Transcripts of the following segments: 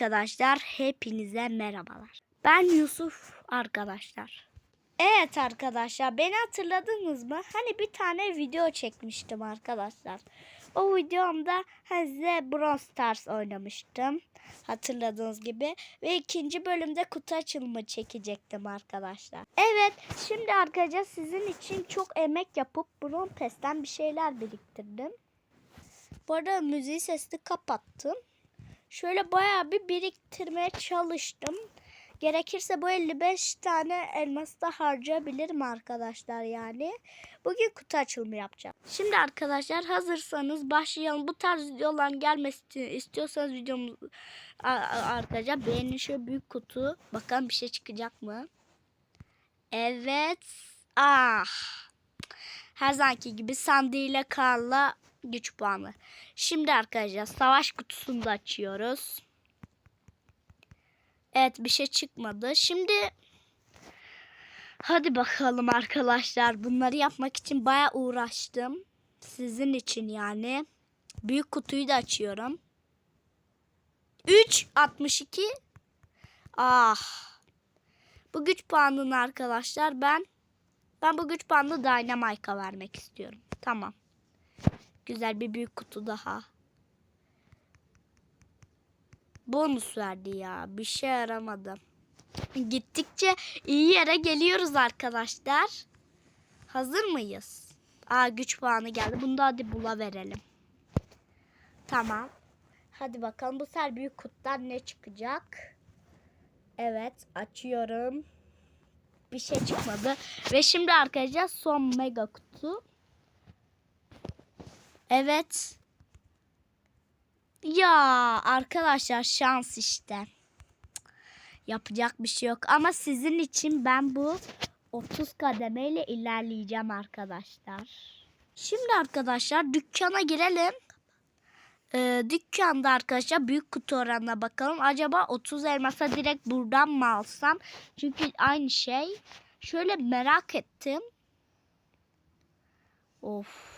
arkadaşlar, hepinize merhabalar. Ben Yusuf arkadaşlar. Evet arkadaşlar, beni hatırladınız mı? Hani bir tane video çekmiştim arkadaşlar. O videomda size Brawl Stars oynamıştım. Hatırladığınız gibi. Ve ikinci bölümde kutu açılımı çekecektim arkadaşlar. Evet, şimdi arkadaşlar sizin için çok emek yapıp Brawl Pass'ten bir şeyler biriktirdim. Bu arada müziği sesini kapattım. Şöyle bayağı bir biriktirmeye çalıştım. Gerekirse bu 55 tane elması da harcayabilirim arkadaşlar yani. Bugün kutu açılımı yapacağım. Şimdi arkadaşlar hazırsanız başlayalım. Bu tarz videoların gelmesini istiyorsanız videomu a- a- arkadaşlar beğenin şöyle büyük kutu. Bakalım bir şey çıkacak mı? Evet. Ah. Her zamanki gibi Sandy ile güç puanı. Şimdi arkadaşlar savaş kutusunu da açıyoruz. Evet bir şey çıkmadı. Şimdi hadi bakalım arkadaşlar. Bunları yapmak için baya uğraştım. Sizin için yani. Büyük kutuyu da açıyorum. 3 62 Ah. Bu güç puanını arkadaşlar ben ben bu güç puanını Dynamite'a vermek istiyorum. Tamam. Güzel bir büyük kutu daha. Bonus verdi ya. Bir şey yaramadı. Gittikçe iyi yere geliyoruz arkadaşlar. Hazır mıyız? Aa güç puanı geldi. Bunu da hadi bula verelim. Tamam. Hadi bakalım bu sefer büyük kutudan ne çıkacak? Evet açıyorum. Bir şey çıkmadı. Ve şimdi arkadaşlar son mega kutu. Evet. Ya arkadaşlar şans işte. Yapacak bir şey yok. Ama sizin için ben bu 30 kademeyle ilerleyeceğim arkadaşlar. Şimdi arkadaşlar dükkana girelim. Ee, dükkanda arkadaşlar büyük kutu oranına bakalım. Acaba 30 elmasa direkt buradan mı alsam? Çünkü aynı şey. Şöyle merak ettim. Of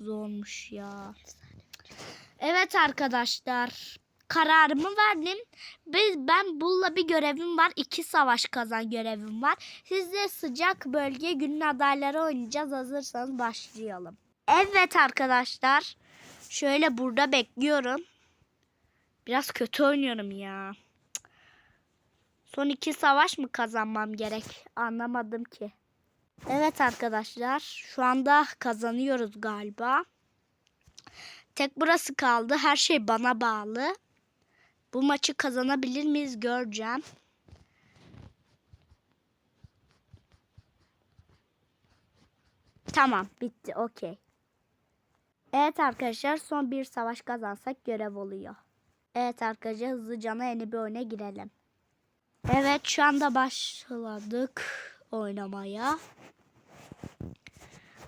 zormuş ya. Evet arkadaşlar. Kararımı verdim. Biz, ben Bull'la bir görevim var. iki savaş kazan görevim var. Sizde sıcak bölge günün adayları oynayacağız. Hazırsanız başlayalım. Evet arkadaşlar. Şöyle burada bekliyorum. Biraz kötü oynuyorum ya. Son iki savaş mı kazanmam gerek? Anlamadım ki. Evet arkadaşlar. Şu anda kazanıyoruz galiba. Tek burası kaldı. Her şey bana bağlı. Bu maçı kazanabilir miyiz göreceğim. Tamam bitti okey. Evet arkadaşlar son bir savaş kazansak görev oluyor. Evet arkadaşlar hızlıca yeni bir oyuna girelim. Evet şu anda başladık oynamaya.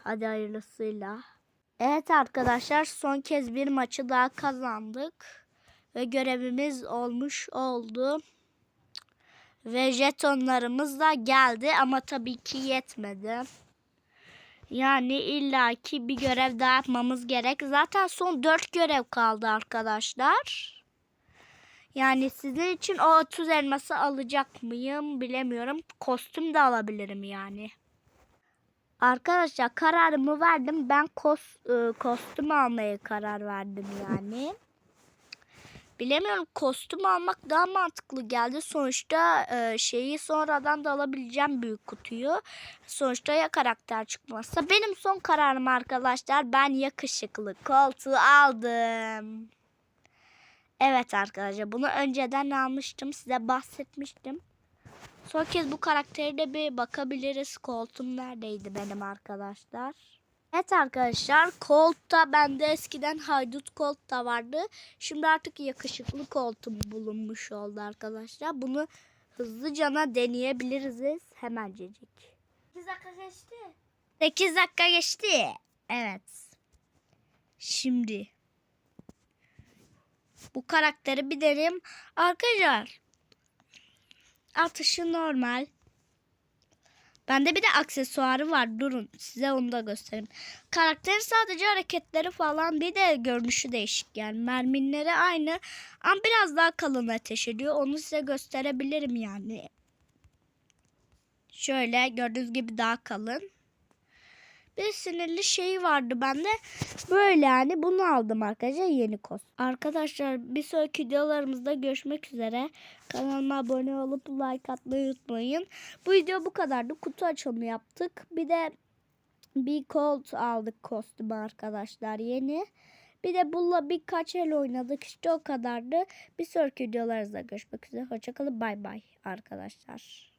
Hadi hayırlısıyla. Evet arkadaşlar son kez bir maçı daha kazandık. Ve görevimiz olmuş oldu. Ve jetonlarımız da geldi ama tabii ki yetmedi. Yani illaki bir görev daha yapmamız gerek. Zaten son 4 görev kaldı arkadaşlar. Yani sizin için o 30 elması alacak mıyım bilemiyorum. Kostüm de alabilirim yani. Arkadaşlar kararımı verdim. Ben kos, e, kostüm almaya karar verdim yani. Bilemiyorum kostüm almak daha mantıklı geldi. Sonuçta e, şeyi sonradan da alabileceğim büyük kutuyu. Sonuçta ya karakter çıkmazsa. Benim son kararım arkadaşlar. Ben yakışıklı koltuğu aldım. Evet arkadaşlar bunu önceden almıştım. Size bahsetmiştim. Son kez bu karakteri de bir bakabiliriz. Koltuğum neredeydi benim arkadaşlar? Evet arkadaşlar Colt'ta bende eskiden haydut Colt da vardı. Şimdi artık yakışıklı Colt'um bulunmuş oldu arkadaşlar. Bunu hızlıca deneyebiliriz hemencecik. 8 dakika geçti. 8 dakika geçti. Evet. Şimdi bu karakteri bir deneyim. Arkadaşlar atışı normal. Bende bir de aksesuarı var. Durun size onu da göstereyim. Karakterin sadece hareketleri falan bir de görünüşü değişik yani. Merminleri aynı ama biraz daha kalın ateş ediyor. Onu size gösterebilirim yani. Şöyle gördüğünüz gibi daha kalın. Bir sinirli şey vardı bende. Böyle yani bunu aldım arkadaşlar yeni kos. Arkadaşlar bir sonraki videolarımızda görüşmek üzere. Kanalıma abone olup like atmayı unutmayın. Bu video bu kadardı. Kutu açılımı yaptık. Bir de bir Colt aldık kostümü arkadaşlar yeni. Bir de bununla birkaç el oynadık. İşte o kadardı. Bir sonraki videolarımızda görüşmek üzere. Hoşçakalın. Bay bay arkadaşlar.